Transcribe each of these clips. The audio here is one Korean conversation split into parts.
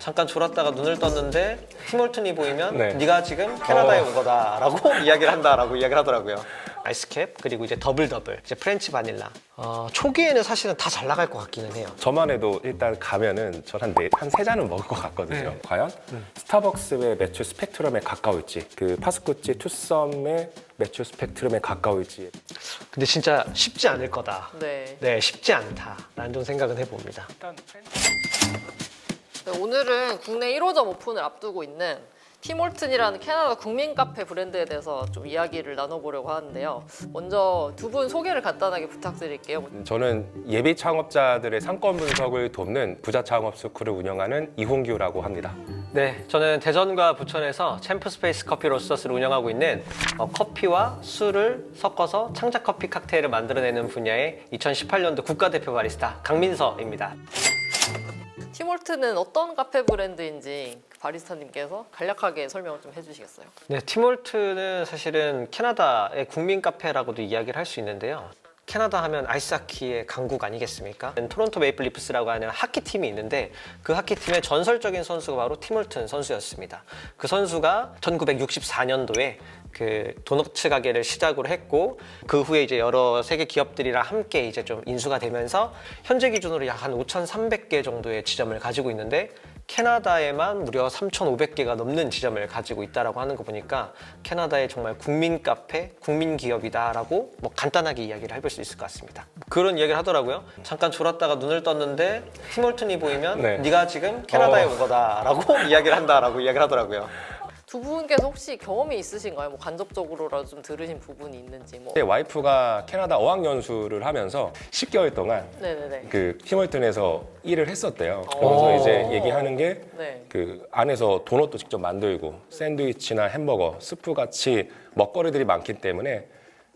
잠깐 졸았다가 눈을 떴는데 티몰튼이 보이면 네. 네 가 지금 캐나다에 어. 온 거다라고 이야기를 한다라고 이야기를 하더라고요. 아이스캡 그리고 이제 더블 더블 이제 프렌치 바닐라. 어, 초기에는 사실은 다 잘 나갈 것 같기는 해요. 저만 해도 일단 가면은 전한한세 잔은 먹을 것 같거든요. 네. 과연 스타벅스의 매출 스펙트럼에 가까울지, 그 파스쿠치 투썸의 매출 스펙트럼에 가까울지. 근데 진짜 쉽지 않을 거다. 네. 네, 쉽지 않다라는 좀 생각은 해봅니다. 일단 네, 오늘은 국내 1호점 오픈을 앞두고 있는 티몰튼이라는 캐나다 국민 카페 브랜드에 대해서 좀 이야기를 나눠보려고 하는데요. 먼저 두 분 소개를 간단하게 부탁드릴게요. 저는 예비 창업자들의 상권 분석을 돕는 부자 창업 스쿨을 운영하는 이홍규라고 합니다. 네, 저는 대전과 부천에서 챔프스페이스 커피 로스터스를 운영하고 있는 어, 커피와 술을 섞어서 창작 커피 칵테일을 만들어내는 분야의 2018년도 국가대표 바리스타 강민서입니다. 티몰튼은 어떤 카페 브랜드인지 그 바리스타님께서 간략하게 설명을 좀 해주시겠어요? 네, 티몰트는 사실은 캐나다의 국민 카페라고도 이야기를 할 수 있는데요. 캐나다 하면 아이스하키의 강국 아니겠습니까? 토론토 메이플 리프스라고 하는 하키 팀이 있는데 그 하키 팀의 전설적인 선수가 바로 티몰튼 선수였습니다. 그 선수가 1964년도에 그 도너츠 가게를 시작으로 했고 그 후에 이제 여러 세계 기업들이랑 함께 이제 좀 인수가 되면서 현재 기준으로 약 한 5,300개 정도의 지점을 가지고 있는데 캐나다에만 무려 3,500개가 넘는 지점을 가지고 있다라고 하는 거 보니까 캐나다의 정말 국민 카페, 국민 기업이다라고 뭐 간단하게 이야기를 해볼 수 있을 것 같습니다. 그런 이야기를 하더라고요. 잠깐 졸았다가 눈을 떴는데 티몰튼이 보이면 네. 네. 가 지금 캐나다에 어. 온 거다라고 이야기를 한다라고 이야기를 하더라고요. 두 분께서 혹시 경험이 있으신가요? 뭐 간접적으로라도 좀 들으신 부분이 있는지 뭐. 제 와이프가 캐나다 어학연수를 하면서 10개월 동안 네네네. 그 티몰튼에서 일을 했었대요. 그러면서 오. 이제 얘기하는 게 네. 그 안에서 도넛도 직접 만들고 샌드위치나 햄버거, 스프 같이 먹거리들이 많기 때문에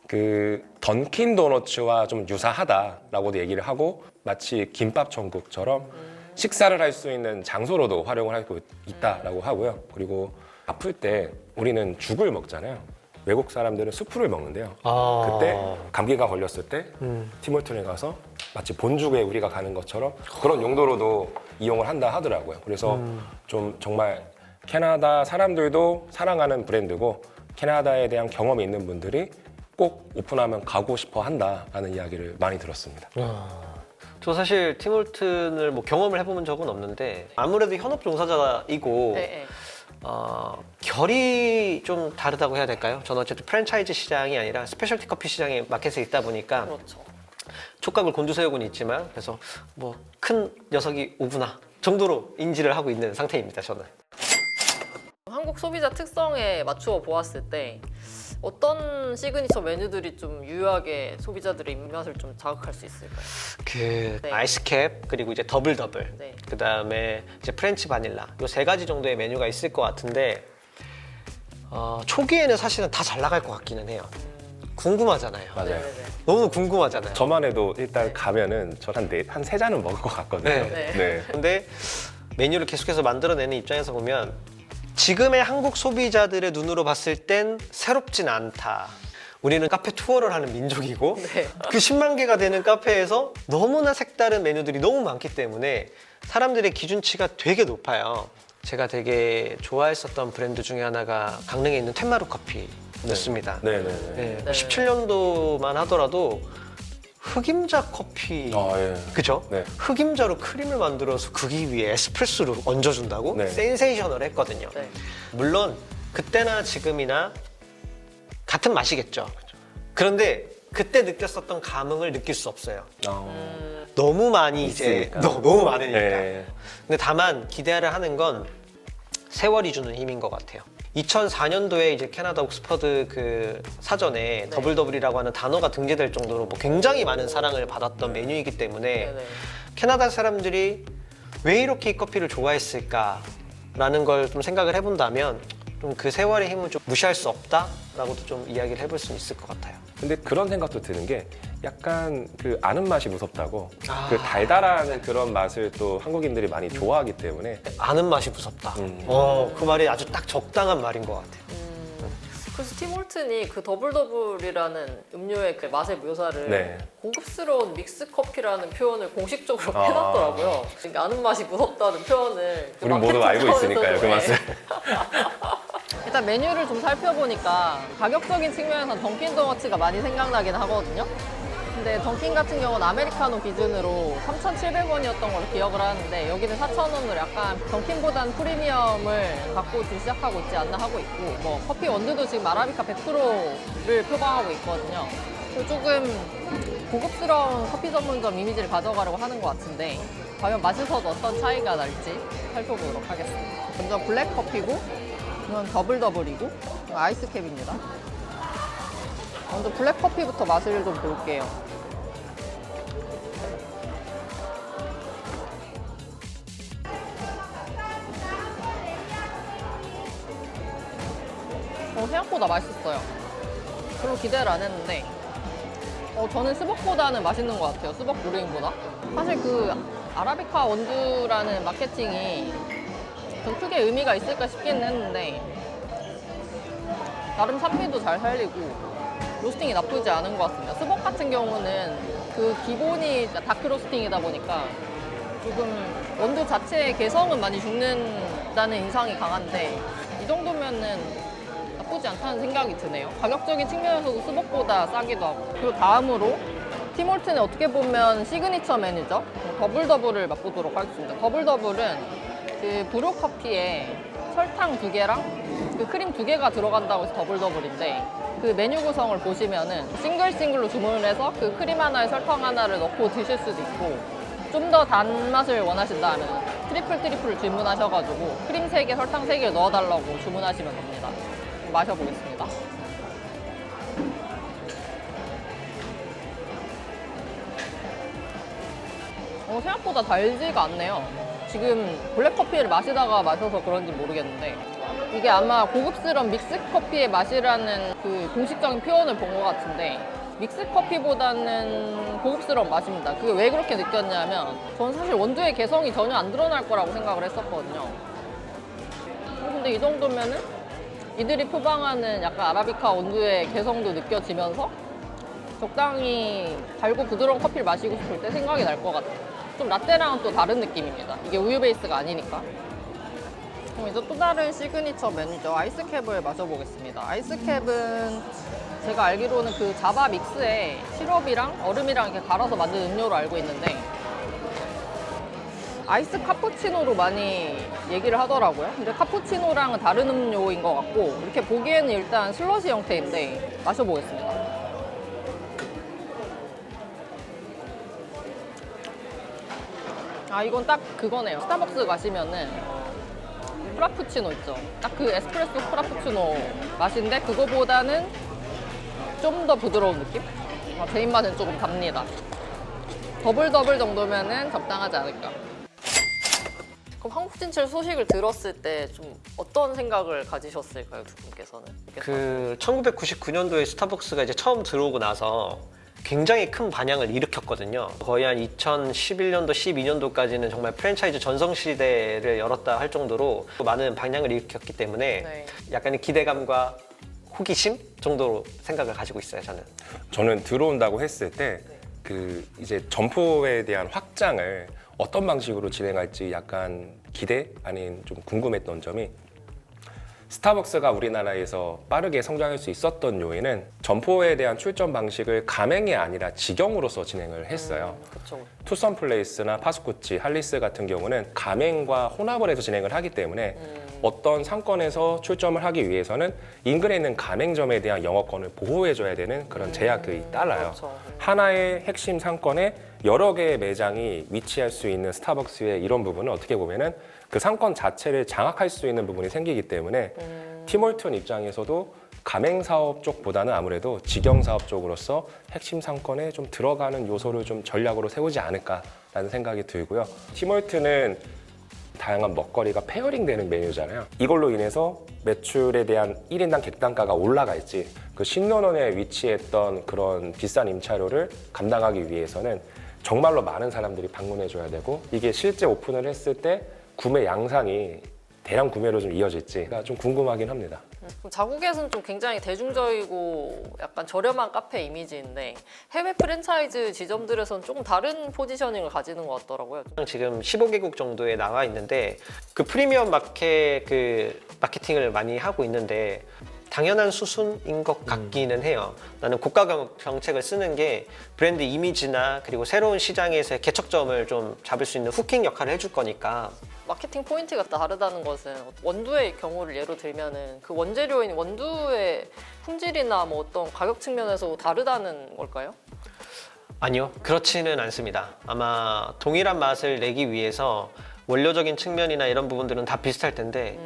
그 던킨 도너츠와 좀 유사하다라고도 얘기를 하고 마치 김밥 천국처럼 식사를 할 수 있는 장소로도 활용을 하고 있다라고 하고요. 그리고 아플 때 우리는 죽을 먹잖아요. 외국 사람들은 수프를 먹는데요. 아. 그때 감기가 걸렸을 때 티몰튼에 가서 마치 본죽에 우리가 가는 것처럼 그런 용도로도 이용을 한다 하더라고요. 그래서 좀 정말 캐나다 사람들도 사랑하는 브랜드고 캐나다에 대한 경험이 있는 분들이 꼭 오픈하면 가고 싶어 한다라는 이야기를 많이 들었습니다. 저 사실 티몰튼을 뭐 경험을 해본 적은 없는데 아무래도 현업 종사자이고 네, 네. 어, 결이 좀 다르다고 해야 될까요? 저는 어쨌든 프랜차이즈 시장이 아니라 스페셜티 커피 시장에 마켓에 있다 보니까 그렇죠. 촉각을 곤두세우고는 있지만 그래서 뭐 큰 녀석이 오구나 정도로 인지를 하고 있는 상태입니다. 저는. 한국 소비자 특성에 맞추어 보았을 때 어떤 시그니처 메뉴들이 좀 유효하게 소비자들의 입맛을 좀 자극할 수 있을까요? 그 네. 아이스캡 그리고 이제 더블 더블 네. 그 다음에 이제 프렌치 바닐라 요 세 가지 정도의 메뉴가 있을 것 같은데 어, 초기에는 사실은 다 잘 나갈 것 같기는 해요. 궁금하잖아요. 맞아요. 네네네. 너무 궁금하잖아요. 저만 해도 일단 가면은 전한한세 잔은 먹을 것 같거든요. 네. 네. 근데 메뉴를 계속해서 만들어내는 입장에서 보면 지금의 한국 소비자들의 눈으로 봤을 땐 새롭진 않다. 우리는 카페 투어를 하는 민족이고 네. 그 10만 개가 되는 카페에서 너무나 색다른 메뉴들이 너무 많기 때문에 사람들의 기준치가 되게 높아요. 제가 되게 좋아했었던 브랜드 중에 하나가 강릉에 있는 텐마루 커피였습니다. 네 네 네. 네, 네. 17년도만 하더라도 흑임자 커피 아 예. 그죠? 네. 흑임자로 크림을 만들어서 그 위에 에스프레소를 얹어준다고 네. 센세이션을 했거든요. 네. 물론 그때나 지금이나 같은 맛이겠죠. 그런데 그때 느꼈었던 감흥을 느낄 수 없어요. 어. 너무 많이 이제 있으니까. 너, 너무 많으니까. 네. 근데 다만 기대를 하는 건 세월이 주는 힘인 것 같아요. 2004년도에 이제 캐나다 옥스퍼드 그 사전에 더블 더블이라고 하는 단어가 등재될 정도로 뭐 굉장히 많은 사랑을 받았던 메뉴이기 때문에 네네. 캐나다 사람들이 왜 이렇게 이 커피를 좋아했을까라는 걸 좀 생각을 해본다면 좀 그 세월의 힘을 좀 무시할 수 없다라고도 좀 이야기를 해볼 수 있을 것 같아요. 근데 그런 생각도 드는 게 약간 그 아는 맛이 무섭다고 아. 그 달달한 그런 맛을 또 한국인들이 많이 좋아하기 때문에 아는 맛이 무섭다. 음. 어, 그 말이 아주 딱 적당한 말인 것 같아요. 그래서 팀 홀튼이 그 더블더블이라는 음료의 그 맛의 묘사를 네. 고급스러운 믹스 커피라는 표현을 공식적으로 아. 해놨더라고요. 그러니까 아는 맛이 무섭다는 표현을 그 우린 모두 마케팅 알고 있으니까요, 그 맛을. 네. 일단 메뉴를 좀 살펴보니까 가격적인 측면에서 던킨 도너츠가 많이 생각나긴 하거든요. 근데 던킨 같은 경우는 아메리카노 기준으로 3,700원이었던 걸로 기억을 하는데 여기는 4,000원으로 약간 던킨보단 프리미엄을 갖고 좀 시작하고 있지 않나 하고 있고 뭐 커피 원두도 지금 아라비카 100%를 표방하고 있거든요. 조금 고급스러운 커피 전문점 이미지를 가져가려고 하는 것 같은데 과연 맛에서도 어떤 차이가 날지 살펴보도록 하겠습니다. 먼저 블랙 커피고 이건 더블 더블이고 아이스캡입니다. 먼저 블랙 커피부터 맛을 좀 볼게요. 어, 생각보다 맛있었어요. 별로 기대를 안 했는데 어, 저는 스벅보다는 맛있는 것 같아요. 스벅 브루잉보다. 사실 그 아라비카 원두라는 마케팅이 좀 크게 의미가 있을까 싶긴 했는데 나름 산미도 잘 살리고 로스팅이 나쁘지 않은 것 같습니다. 스벅 같은 경우는 그 기본이 다크 로스팅이다 보니까 조금 원두 자체의 개성은 많이 죽는다는 인상이 강한데 이 정도면은 나쁘지 않다는 생각이 드네요. 가격적인 측면에서도 스벅보다 싸기도 하고. 그리고 다음으로 티몰튼의 어떻게 보면 시그니처 메뉴죠. 더블더블을 맛보도록 하겠습니다. 더블더블은 그 브루 커피에 설탕 두 개랑 그 크림 두 개가 들어간다고 해서 더블더블인데 그 메뉴 구성을 보시면은 싱글 싱글로 주문을 해서 그 크림 하나에 설탕 하나를 넣고 드실 수도 있고 좀 더 단맛을 원하신다면 트리플 트리플 주문하셔가지고 크림 3개, 설탕 3개 넣어달라고 주문하시면 됩니다. 마셔보겠습니다. 어, 생각보다 달지가 않네요. 지금 블랙커피를 마시다가 마셔서 그런지 모르겠는데 이게 아마 고급스러운 믹스커피의 맛이라는 그 공식적인 표현을 본 것 같은데 믹스커피보다는 고급스러운 맛입니다. 그게 왜 그렇게 느꼈냐면 저는 사실 원두의 개성이 전혀 안 드러날 거라고 생각을 했었거든요. 어, 근데 이 정도면은 이들이 표방하는 약간 아라비카 원두의 개성도 느껴지면서 적당히 달고 부드러운 커피를 마시고 싶을 때 생각이 날 것 같아요. 좀 라떼랑은 또 다른 느낌입니다. 이게 우유 베이스가 아니니까. 그럼 이제 또 다른 시그니처 메뉴죠. 아이스캡을 마셔보겠습니다. 아이스캡은 제가 알기로는 그 자바 믹스에 시럽이랑 얼음이랑 이렇게 갈아서 만든 음료로 알고 있는데 아이스 카푸치노로 많이 얘기를 하더라고요. 근데 카푸치노랑은 다른 음료인 것 같고 이렇게 보기에는 일단 슬러시 형태인데 마셔보겠습니다. 아 이건 딱 그거네요. 스타벅스 가시면은 프라푸치노 있죠. 딱 그 에스프레소 프라푸치노 맛인데 그거보다는 좀 더 부드러운 느낌? 아, 제 입맛은 조금 답니다. 더블 더블 정도면은 적당하지 않을까. 그럼 한국 진출 소식을 들었을 때 좀 어떤 생각을 가지셨을까요, 두 분께서는? 그 1999년도에 스타벅스가 이제 처음 들어오고 나서 굉장히 큰 반향을 일으켰거든요. 거의 한 2011년도, 12년도까지는 정말 프랜차이즈 전성 시대를 열었다 할 정도로 많은 반향을 일으켰기 때문에 네. 약간의 기대감과 호기심 정도로 생각을 가지고 있어요, 저는. 저는 들어온다고 했을 때 그 이제 점포에 대한 확장을 어떤 방식으로 진행할지 약간 기대 아닌 좀 궁금했던 점이 스타벅스가 우리나라에서 빠르게 성장할 수 있었던 요인은 점포에 대한 출점 방식을 가맹이 아니라 직영으로서 진행을 했어요. 그렇죠. 투썸 플레이스나 파스쿠치, 할리스 같은 경우는 가맹과 혼합을 해서 진행을 하기 때문에 어떤 상권에서 출점을 하기 위해서는 인근에 있는 가맹점에 대한 영업권을 보호해줘야 되는 그런 제약들이 따라요. 그렇죠. 하나의 핵심 상권에 여러 개의 매장이 위치할 수 있는 스타벅스의 이런 부분은 어떻게 보면은 그 상권 자체를 장악할 수 있는 부분이 생기기 때문에 티몰튼 입장에서도 가맹 사업 쪽보다는 아무래도 직영 사업 쪽으로서 핵심 상권에 좀 들어가는 요소를 좀 전략으로 세우지 않을까라는 생각이 들고요. 티몰트는 다양한 먹거리가 페어링 되는 메뉴잖아요. 이걸로 인해서 매출에 대한 1인당 객단가가 올라갈지 그 신논원에 위치했던 그런 비싼 임차료를 감당하기 위해서는 정말로 많은 사람들이 방문해 줘야 되고 이게 실제 오픈을 했을 때 구매 양상이 대량 구매로 좀 이어질지가 좀 궁금하긴 합니다. 그럼 자국에서는 좀 굉장히 대중적이고 약간 저렴한 카페 이미지인데 해외 프랜차이즈 지점들에서는 조금 다른 포지셔닝을 가지는 것 같더라고요. 지금 15개국 정도에 나와 있는데 그 프리미엄 마켓 그 마케팅을 많이 하고 있는데 당연한 수순인 것 같기는 해요. 나는 고가 경- 정책을 쓰는 게 브랜드 이미지나 그리고 새로운 시장에서의 개척점을 좀 잡을 수 있는 후킹 역할을 해줄 거니까 마케팅 포인트가 다르다는 것은 원두의 경우를 예로 들면은 그 원재료인 원두의 품질이나 뭐 어떤 가격 측면에서 다르다는 걸까요? 아니요, 그렇지는 않습니다. 아마 동일한 맛을 내기 위해서 원료적인 측면이나 이런 부분들은 다 비슷할 텐데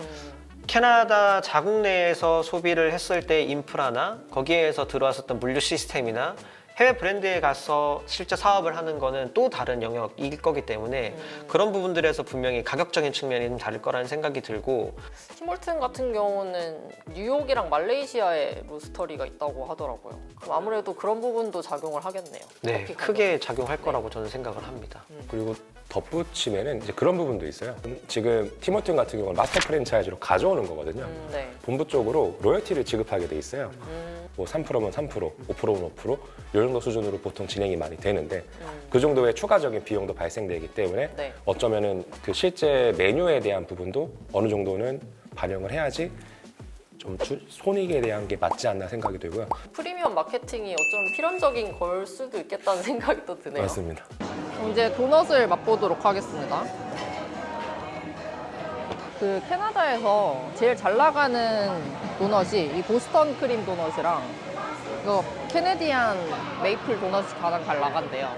캐나다 자국 내에서 소비를 했을 때 인프라나 거기에서 들어왔었던 물류 시스템이나 해외 브랜드에 가서 실제 사업을 하는 거는 또 다른 영역일 거기 때문에 그런 부분들에서 분명히 가격적인 측면이 좀 다를 거라는 생각이 들고 티몰튼 같은 경우는 뉴욕이랑 말레이시아에 로스터리가 있다고 하더라고요. 그럼 아무래도 그런 부분도 작용을 하겠네요. 네, 커피 크게 작용할 거라고 저는 생각을 합니다. 그리고 덧붙이면은 이제 그런 부분도 있어요. 지금 티모튼 같은 경우는 마스터 프랜차이즈로 가져오는 거거든요. 음, 네. 본부 쪽으로 로열티를 지급하게 돼 있어요. 음, 뭐 3%면 3%, 5%면 5%, 이 정도 수준으로 보통 진행이 많이 되는데 음. 그 정도의 추가적인 비용도 발생되기 때문에 네. 어쩌면은 그 실제 메뉴에 대한 부분도 어느 정도는 반영을 해야지 좀 주- 손익에 대한 게 맞지 않나 생각이 들고요. 프리미엄 마케팅이 어쩌면 필연적인 걸 수도 있겠다는 생각이 또 드네요. 맞습니다. 이제 도넛을 맛보도록 하겠습니다. 그 캐나다에서 제일 잘 나가는 도넛이 이 보스턴 크림 도넛이랑 이거 캐네디안 메이플 도넛이 가장 잘 나간대요.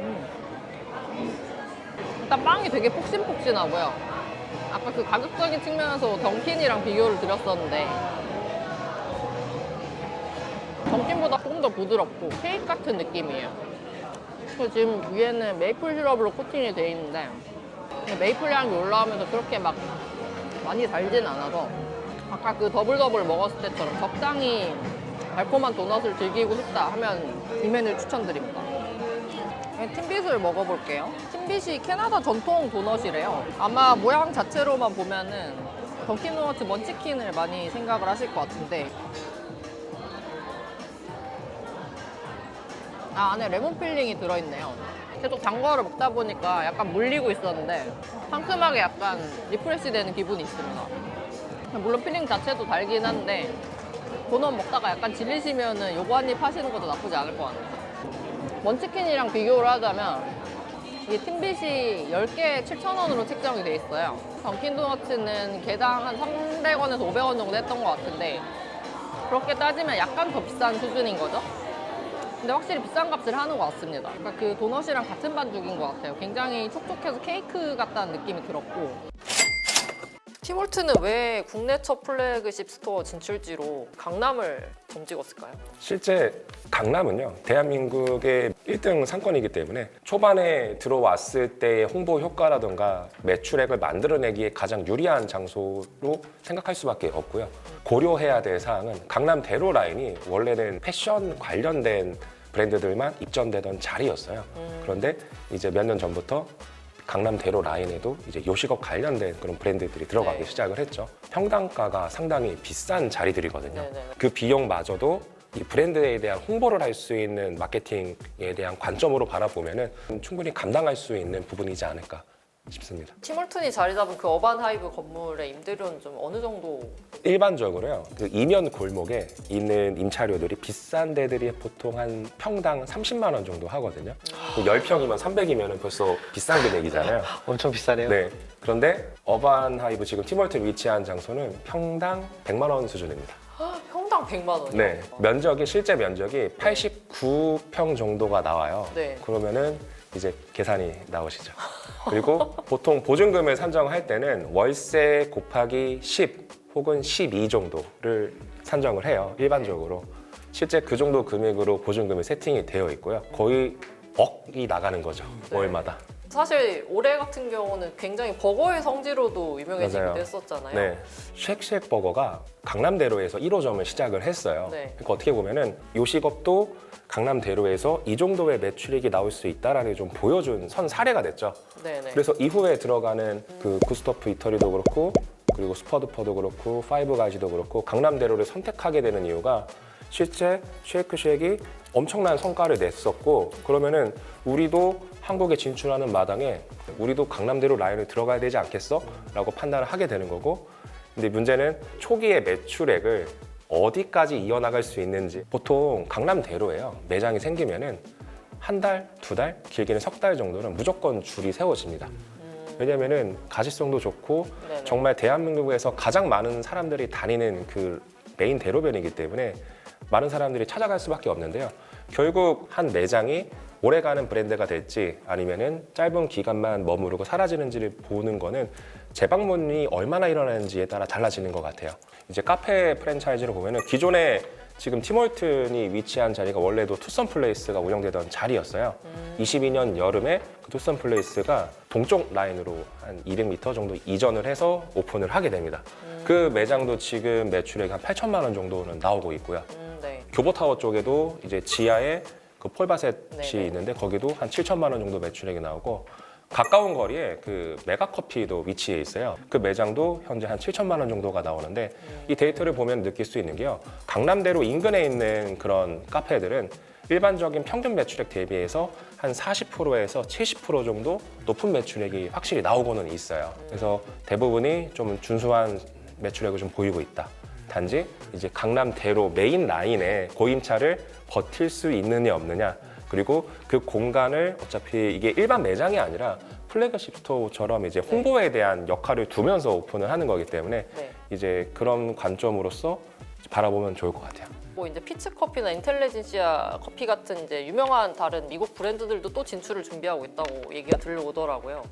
음. 일단 빵이 되게 폭신폭신하고요. 아까 그 가격적인 측면에서 던킨이랑 비교를 드렸었는데 던킨보다 조금 더 부드럽고 케이크 같은 느낌이에요. 그리고 지금 위에는 메이플 시럽으로 코팅이 돼 있는데 메이플 향이 올라오면서 그렇게 막 많이 달진 않아서 아까 그 더블 더블 먹었을 때처럼 적당히 달콤한 도넛을 즐기고 싶다 하면 이 메뉴 추천드립니다. 네, 팀빗을 먹어볼게요. 팀빗이 캐나다 전통 도넛이래요. 아마 모양 자체로만 보면은 던킨 도너츠 먼치킨을 많이 생각을 하실 것 같은데 아, 안에 레몬 필링이 들어있네요. 계속 단 거를 먹다 보니까 약간 물리고 있었는데 상큼하게 약간 리프레시 되는 기분이 있습니다. 물론 필링 자체도 달긴 한데 도넛 먹다가 약간 질리시면은 요거 한 입 하시는 것도 나쁘지 않을 것 같아요. 먼치킨이랑 비교를 하자면 이게 팀빗이 10개에 7,000원으로 책정이 돼 있어요. 던킨 도너츠는 개당 한 300원에서 500원 정도 했던 것 같은데 그렇게 따지면 약간 더 비싼 수준인 거죠. 근데 확실히 비싼 값을 하는 것 같습니다. 그러니까 그 도넛이랑 같은 반죽인 것 같아요. 굉장히 촉촉해서 케이크 같다는 느낌이 들었고. 티몰트는 왜 국내 첫 플래그십 스토어 진출지로 강남을 점찍었을까요? 실제 강남은요 대한민국의 1등 상권이기 때문에 초반에 들어왔을 때의 홍보 효과라든가 매출액을 만들어내기에 가장 유리한 장소로 생각할 수밖에 없고요. 고려해야 될 사항은 강남 대로 라인이 원래는 패션 관련된 브랜드들만 입점되던 자리였어요. 그런데 이제 몇 년 전부터 강남 대로 라인에도 이제 요식업 관련된 그런 브랜드들이 들어가기 네. 시작을 했죠. 평당가가 상당히 비싼 자리들이거든요. 네 네. 그 비용마저도 이 브랜드에 대한 홍보를 할 수 있는 마케팅에 대한 관점으로 바라보면은 충분히 감당할 수 있는 부분이지 않을까 싶습니다. 티몰튼이 자리 잡은 그 어반 하이브 건물의 임대료는 좀 어느 정도 일반적으로요, 그 이면 골목에 있는 임차료들이 비싼 데들이 보통 한 평당 30만 원 정도 하거든요. 그 10평이면 300이면 벌써 비싼 금액이잖아요. 엄청 비싸네요. 네. 그런데 어반 하이브 지금 티멀트 위치한 장소는 평당 100만 원 수준입니다. 평당 100만 원이요? 네. 면적이 실제 면적이 89평 정도가 나와요. 네. 그러면은 이제 계산이 나오시죠. 그리고 보통 보증금을 산정할 때는 월세 곱하기 10 혹은 12 정도를 산정을 해요. 일반적으로. 실제 그 정도 금액으로 보증금이 세팅이 되어 있고요. 거의 억이 나가는 거죠. 네. 월마다. 사실 올해 같은 경우는 굉장히 버거의 성지로도 유명해지기도 맞아요. 했었잖아요. 네. 쉑쉑 버거가 강남대로에서 1호점을 시작을 했어요. 네. 그러니까 어떻게 보면은 요식업도 강남대로에서 이 정도의 매출액이 나올 수 있다라는 좀 보여준 선 사례가 됐죠. 네네. 그래서 이후에 들어가는 그 구스토프 이터리도 그렇고 그리고 스퍼드퍼도 그렇고 파이브 가이즈도 그렇고 강남대로를 선택하게 되는 이유가 실제 쉐이크쉑이 엄청난 성과를 냈었고 그러면은 우리도 한국에 진출하는 마당에 우리도 강남대로 라인을 들어가야 되지 않겠어? 라고 판단을 하게 되는 거고 근데 문제는 초기의 매출액을 어디까지 이어나갈 수 있는지 보통 강남대로예요 매장이 생기면은 한 달, 두 달, 길게는 석 달 정도는 무조건 줄이 세워집니다. 왜냐면은 가시성도 좋고 네네. 정말 대한민국에서 가장 많은 사람들이 다니는 그 메인 대로변이기 때문에 많은 사람들이 찾아갈 수밖에 없는데요. 결국 한 매장이 오래가는 브랜드가 될지 아니면은 짧은 기간만 머무르고 사라지는지를 보는 거는 재방문이 얼마나 일어나는지에 따라 달라지는 것 같아요. 이제 카페 프랜차이즈를 보면은 기존에 지금 티몰튼이 위치한 자리가 원래도 투썸 플레이스가 운영되던 자리였어요. 22년 여름에 그 투썸 플레이스가 동쪽 라인으로 한 200m 정도 이전을 해서 오픈을 하게 됩니다. 그 매장도 지금 매출액 한 8천만 원 정도는 나오고 있고요. 교보타워 쪽에도 이제 지하에 그 폴바셋이 네네. 있는데 거기도 한 7천만 원 정도 매출액이 나오고 가까운 거리에 그 메가커피도 위치해 있어요. 그 매장도 현재 한 7천만 원 정도가 나오는데 이 데이터를 보면 느낄 수 있는 게요. 강남대로 인근에 있는 그런 카페들은 일반적인 평균 매출액 대비해서 한 40%에서 70% 정도 높은 매출액이 확실히 나오고는 있어요. 그래서 대부분이 좀 준수한 매출액을 좀 보이고 있다. 단지 이제 강남대로 메인 라인에 고임차를 버틸 수 있느냐 없느냐 그리고 그 공간을 어차피 이게 일반 매장이 아니라 플래그십 스토어처럼 이제 홍보에 대한 역할을 두면서 오픈을 하는 거기 때문에 네. 이제 그런 관점으로서 바라보면 좋을 것 같아요. 뭐 이제 피츠 커피나 인텔리전시아 커피 같은 이제 유명한 다른 미국 브랜드들도 또 진출을 준비하고 있다고 얘기가 들려오더라고요.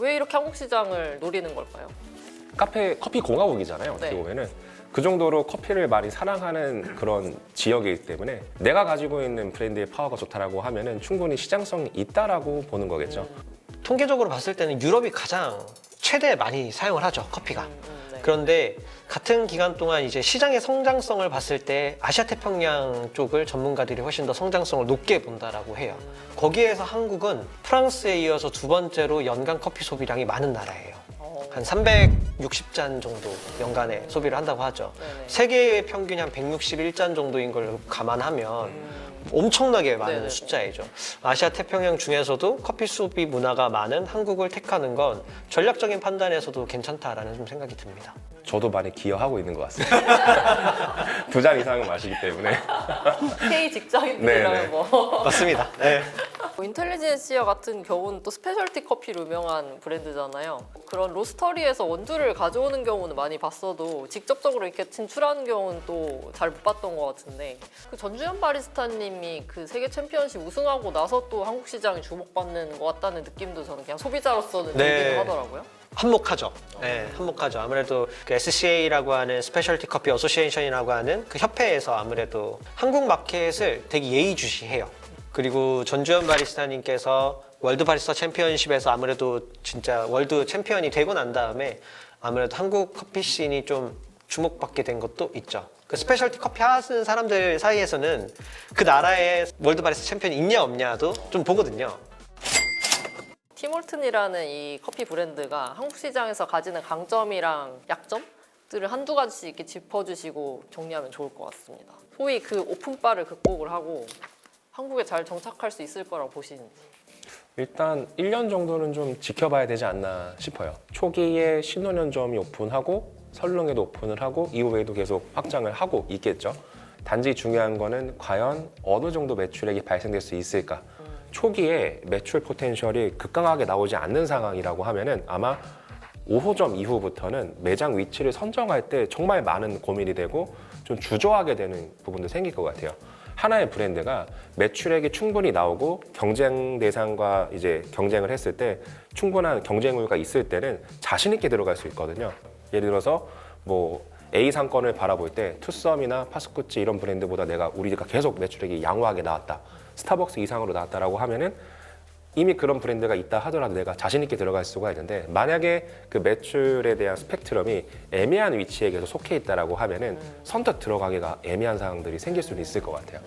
왜 이렇게 한국 시장을 노리는 걸까요? 카페 커피 공화국이잖아요. 어떻게 네. 보면은 그 정도로 커피를 많이 사랑하는 그런 지역이기 때문에 내가 가지고 있는 브랜드의 파워가 좋다라고 하면은 충분히 시장성이 있다라고 보는 거겠죠. 통계적으로 봤을 때는 유럽이 가장 최대 많이 사용을 하죠 커피가. 음, 네. 그런데 같은 기간 동안 이제 시장의 성장성을 봤을 때 아시아 태평양 쪽을 전문가들이 훨씬 더 성장성을 높게 본다라고 해요. 거기에서 한국은 프랑스에 이어서 두 번째로 연간 커피 소비량이 많은 나라예요. 어, 한 360잔 정도 연간에 소비를 한다고 하죠. 네네. 세계의 평균이 한 161잔 정도인 걸 감안하면 엄청나게 많은 네네네. 숫자이죠. 아시아 태평양 중에서도 커피 소비 문화가 많은 한국을 택하는 건 전략적인 판단에서도 괜찮다라는 좀 생각이 듭니다. 저도 많이 기여하고 있는 것 같습니다. 두 잔 이상은 마시기 때문에. K 직장인들이라면 네네. 뭐 맞습니다. 네. 뭐 인텔리전시아 같은 경우는 또 스페셜티 커피로 유명한 브랜드잖아요. 그런 로스터리에서 원두를 가져오는 경우는 많이 봤어도 직접적으로 이렇게 진출하는 경우는 또 잘 못 봤던 것 같은데 그 전주현 바리스타님이 그 세계 챔피언십 우승하고 나서 또 한국 시장이 주목받는 것 같다는 느낌도 저는 그냥 소비자로서는 네. 들기는 하더라고요. 한몫하죠. 네, 한몫하죠. 아무래도 그 SCA라고 하는 스페셜티 커피 어소시에이션이라고 하는 그 협회에서 아무래도 한국 마켓을 되게 예의주시해요. 그리고 전주현 바리스타님께서 월드 바리스타 챔피언십에서 아무래도 진짜 월드 챔피언이 되고 난 다음에 아무래도 한국 커피 씬이 좀 주목받게 된 것도 있죠. 그 스페셜티 커피 하는 사람들 사이에서는 그 나라에 월드 바리스타 챔피언이 있냐 없냐도 좀 보거든요. 티몰튼이라는 이 커피 브랜드가 한국 시장에서 가지는 강점이랑 약점 들을 한두 가지씩 이렇게 짚어주시고 정리하면 좋을 것 같습니다. 소위 그 오픈바를 극복을 하고 한국에 잘 정착할 수 있을 거라고 보시는지. 일단 1년 정도는 좀 지켜봐야 되지 않나 싶어요. 초기에 신논현점이 오픈하고 설릉에도 오픈을 하고 이후에도 계속 확장을 하고 있겠죠. 단지 중요한 거는 과연 어느 정도 매출액이 발생될 수 있을까. 초기에 매출 포텐셜이 극강하게 나오지 않는 상황이라고 하면은 아마 5호점 이후부터는 매장 위치를 선정할 때 정말 많은 고민이 되고 좀 주저하게 되는 부분도 생길 것 같아요. 하나의 브랜드가 매출액이 충분히 나오고 경쟁 대상과 이제 경쟁을 했을 때 충분한 경쟁률가 있을 때는 자신 있게 들어갈 수 있거든요. 예를 들어서 뭐 A 상권을 바라볼 때 투썸이나 파스쿠치 이런 브랜드보다 내가 우리가 계속 매출액이 양호하게 나왔다. 스타벅스 이상으로 나왔다라고 하면은 이미 그런 브랜드가 있다 하더라도 내가 자신 있게 들어갈 수가 있는데 만약에 그 매출에 대한 스펙트럼이 애매한 위치에 계속 속해 있다라고 하면은 선뜻 들어가기가 애매한 상황들이 생길 수는 있을 것 같아요.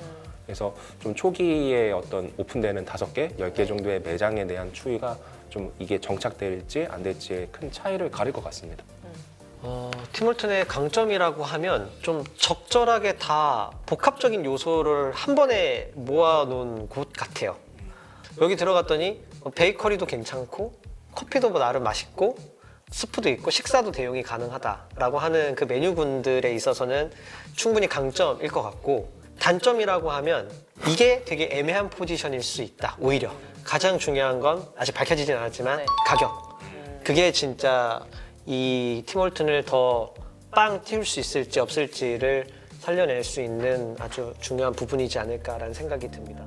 그래서 좀 초기에 어떤 오픈되는 다섯 개, 열 개 정도의 매장에 대한 추이가 좀 이게 정착될지 안 될지의 큰 차이를 가릴 것 같습니다. 어, 티몰튼의 강점이라고 하면 좀 적절하게 다 복합적인 요소를 한 번에 모아놓은 곳 같아요. 여기 들어갔더니 어, 베이커리도 괜찮고 커피도 뭐 나름 맛있고 스프도 있고 식사도 대용이 가능하다라고 하는 그 메뉴군들에 있어서는 충분히 강점일 것 같고 단점이라고 하면 이게 되게 애매한 포지션일 수 있다. 오히려 가장 중요한 건 아직 밝혀지진 않았지만 네. 가격. 그게 진짜 이 팀월튼을 더빵 띄울 수 있을지 없을지를 살려낼 수 있는 아주 중요한 부분이지 않을까라는 생각이 듭니다.